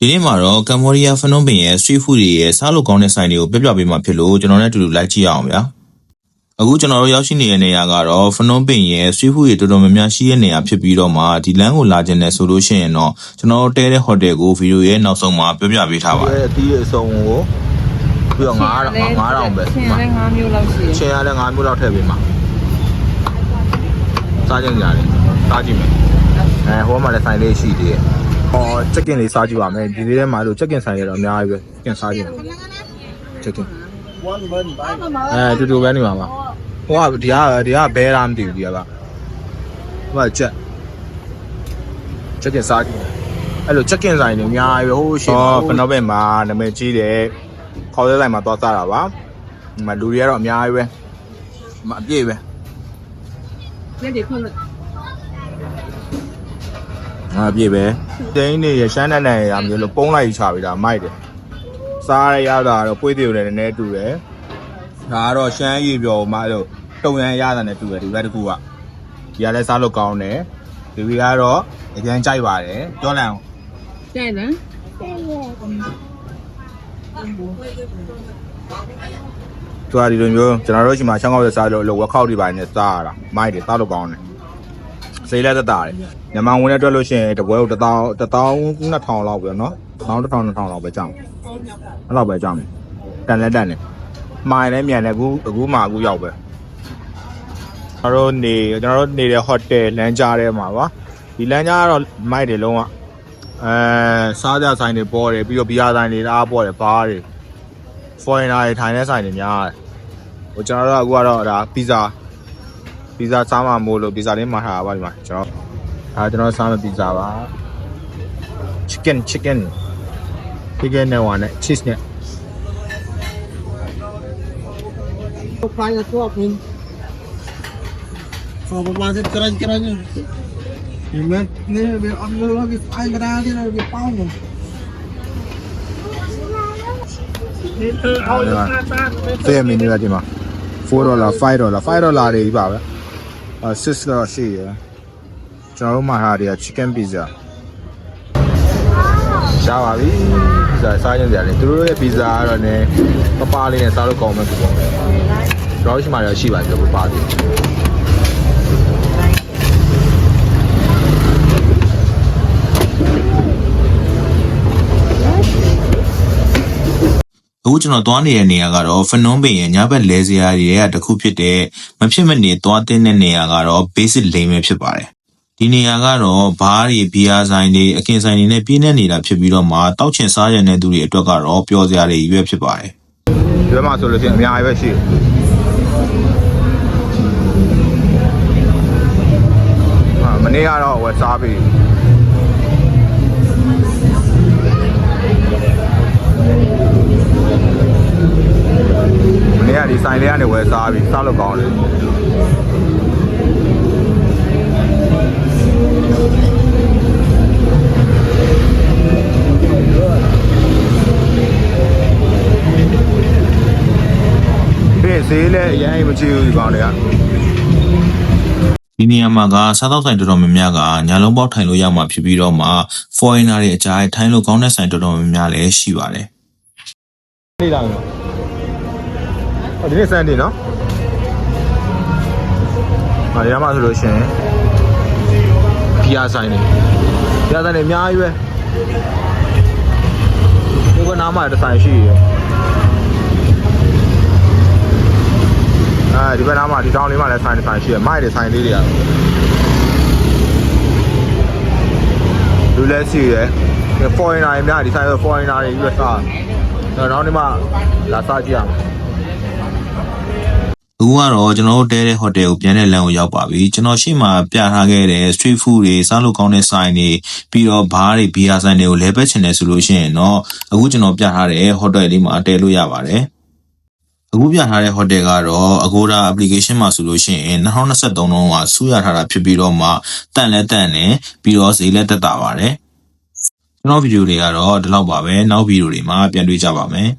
ဒီနေ့မှာတော့ကမ္ဘောဒီးယားဖနွန်ပင်ရဲ့ street food တွေရဲ့စားလို့ကောင်းတဲ့ဆိုင်တွေကိုပြပြပေးမှာဖြစ်လို့ကျွန်တော်နဲ့အတူတူလိုက်ကြည့်ရအောင်ဗျာအခုကျွန်တော်တို့ရောက်ရှိနေတဲ့နေရာကတော့ဖနွန်ပင်ရဲ့ street food တွေတော်တော်များများရှိတဲ့နေရာဖြစ်ပြီးတော့မှဒီလမ်းကိုလာခြင်းနဲ့ဆိုလို့ရှိရင်တော့ကျွန်တော်တို့တဲတဲ့ဟိုတယ်ကိုဗီဒီယိုရဲ့နောက်ဆုံးမှာပြပြပေးထားပါတဒီယ်အတီးအစုံကိုပြီးတော့9000 9000ပဲချင်းလည်း5မျိုးလောက်ရှိတယ်ချင်းရလည်း9မျိုးလောက်ထည့်ပေးမှာစားကြင်ကြတယ်စားကြည့်မယ်အဲဟိုမှာလည်းဆိုင်လေးရှိသေးတယ် ဟောချက်ကင်လေးစားကြည့်ပါမယ်ဒီလေးထဲမှာလို့ချက်ကင်ဆိုင်ရတော့အများကြီးပဲချက်ကင်စားကြည့်မယ်ချက်ကင်အဲတူတူပဲနေပါပါဟိုကဒီကဒီကဘဲလားမသိဘူးဒီကကဟိုကချက်ချက်ကင်စားကြည့်အဲ့လိုချက်ကင်ဆိုင်တွေအများကြီးပဲဟိုးရှိဟောဘယ်တော့ပဲမှာနာမည်ကြီးတယ်ခေါ်တဲ့ဆိုင်မှာသွားစားတာပါဒီမှာလူတွေကတော့အများကြီးပဲမအပြည့်ပဲလက်တွေဖွင့်လို့ ငါပြည့်ပဲတင်းနေရရှမ်းတန်တန်ရမျိုးလို့ပုံးလိုက်ချပေးတာမိုက်တယ်စားရရတာတော့ပွေးသေးတယ်နည်းနည်းတူတယ်ဒါကတော့ရှမ်းရည်ပြော်မှလို့တုံရန်ရတာနဲ့တူတယ်ဒီဘက်တစ်ခုကဒီကလည်းစားလို့ကောင်းတယ်ဒီဘီကတော့အရင်ကြိုက်ပါတယ်ပြောလိုက်အောင်ကြိုက်လားသူကဒီလိုမျိုးကျွန်တော်တို့ရှိမှချောင်းကောက်ရစားလို့လို့ဝက်ခောက်တွေပါနေစားရတာမိုက်တယ်စားလို့ကောင်းတယ်စိတ်လည်းတက်တာတယ်မြန်မာဝင်နဲ့တွက်လို့ရှိရင်တပွဲကို1000 1000 2000လောက်ပဲเนาะ1000 2000 2000လောက်ပဲကြောင်းအဲ့လောက်ပဲကြောင်းတန်လက်တန်တယ်မိုင်လည်းမြန်တယ်အခုအခုမှအခုရောက်ပဲကျွန်တော်တို့နေကျွန်တော်တို့နေတဲ့ဟိုတယ်လမ်းကြားထဲမှာပါဒီလမ်းကြားကတော့မိုက်တယ်လုံးဝအဲစားကြဆိုင်တွေပေါ်တယ်ပြီးတော့ဘီယာဆိုင်တွေအားပေါ်တယ်ဘားတွေ foreigner တွေထိုင်တဲ့ဆိုင်တွေများတယ်ဟိုကျွန်တော်တို့ကအခုကတော့ဒါပီဇာပီဇာစားမှာမို့လို့ပီဇာလေးမှာထားတာပါဒီမှာကျွန်တော် ဒါကျွန်တော်စားမယ့်ပီဇာပါ chicken chicken chicken နဲ့ဝါနဲ့ cheese နဲ့ Fry at all, man. So, pagmasin keraj keraj. Yung men, ne, be ang lagi ay gradi na be pound. တဲ့ menu ကဒီမှာ4ဒေါ်လာ5ဒေါ်လာ5ဒေါ်လာတွေကြီးပါပဲအဲ6တော့ရှိရယ် ကျွန်တော်တို့မှာဟာတွေက chicken pizza ရှားပါပြီ pizza စားရင်ကြတယ်သူတို့ရဲ့ pizza ကတော့ねပပလေးနဲ့စားလို့ကောင်းမယ်ပုံပေါ့ကျွန်တော်ရှိမှတော့ရှိပါတယ်ပပလေးအခုကျွန်တော်သွားနေတဲ့နေရာကတော့ဖနွန်ပင်ရဲ့ညဘက်လဲစရာတွေကတစ်ခုဖြစ်တဲ့မဖြစ်မနေသွားတဲ့နေရာကတော့ basic lane ပဲဖြစ်ပါတယ် ဒီနေရာကတော့ဘားတွေဘီယာဆိုင်တွေအကင်ဆိုင်တွေနဲ့ပြည့်နေနေတာဖြစ်ပြီးတော့မှတောက်ချင်စားရတဲ့သူတွေအတွက်ကတော့ပျော်စရာတွေရွေးဖြစ်ပါတယ်ဒီဘက်မှာဆိုလို့ရှိရင်အများကြီးပဲရှိတယ်ဟာမနေ့ကတော့ဝယ်စားပြီမနေ့ကဒီဆိုင်လေးကနေဝယ်စားပြီစားလို့ကောင်းတယ် ဈေးလည်းအရင်မကြည့်ဘူးဒီကောင်တွေကဒီနေရာမှာကစားသောက်ဆိုင်တော်တော်များများကညာလုံးပေါက်ထိုင်လို့ရမှာဖြစ်ပြီးတော့မှ foreigner တွေအကြိုက်ထိုင်လို့ကောင်းတဲ့ဆိုင်တော်တော်များများလည်းရှိပါတယ်နေလာနော်ဟောဒီနေ့စန်ဒေးနော်ဟာဒီမှာဆိုလို့ရှိရင် ဘီယာဆိုင်နေဘီယာဆိုင်နေအများကြီးပဲဒီကနားမှာတစ်ဆိုင်ရှိရယ်အဲဒီဘက်နားမှာဒီတောင်းလေးမှာလည်းဆိုင်တစ်ဆိုင်ရှိရယ်မိုက်တဲ့ဆိုင်လေးတွေอ่ะလူလဲစီရယ် foreigner တွေများဒီဆိုင်ဆို foreigner တွေပြီးတော့စားတော့နောက်နေ့မှလာစားကြည့်ရမယ် အခုကတော့ကျွန်တော်တို့တဲတဲ့ဟိုတယ်ကိုပြန်တဲ့လမ်းကိုရောက်ပါပြီကျွန်တော်ရှေ့မှာပြထားခဲ့တဲ့ street food တွေစားလို့ကောင်းတဲ့ဆိုင်တွေပြီးတော့ဘားတွေဘီယာဆိုင်တွေကိုလဲပတ်ချင်တယ်ဆိုလို့ရှိရင်တော့အခုကျွန်တော်ပြထားတဲ့ဟိုတယ်လေးမှာတဲလို့ရပါတယ်အခုပြထားတဲ့ဟိုတယ်ကတော့ Agoda application မှာဆိုလို့ရှိရင်2023တုန်းကဆူရထားတာဖြစ်ပြီးတော့မှတန့်လဲတန့်နေပြီးတော့ဈေးလဲတက်တာပါတယ်ကျွန်တော်ဗီဒီယိုတွေကတော့ဒီလောက်ပါပဲနောက်ဗီဒီယိုတွေမှာပြန်တွေ့ကြပါမယ်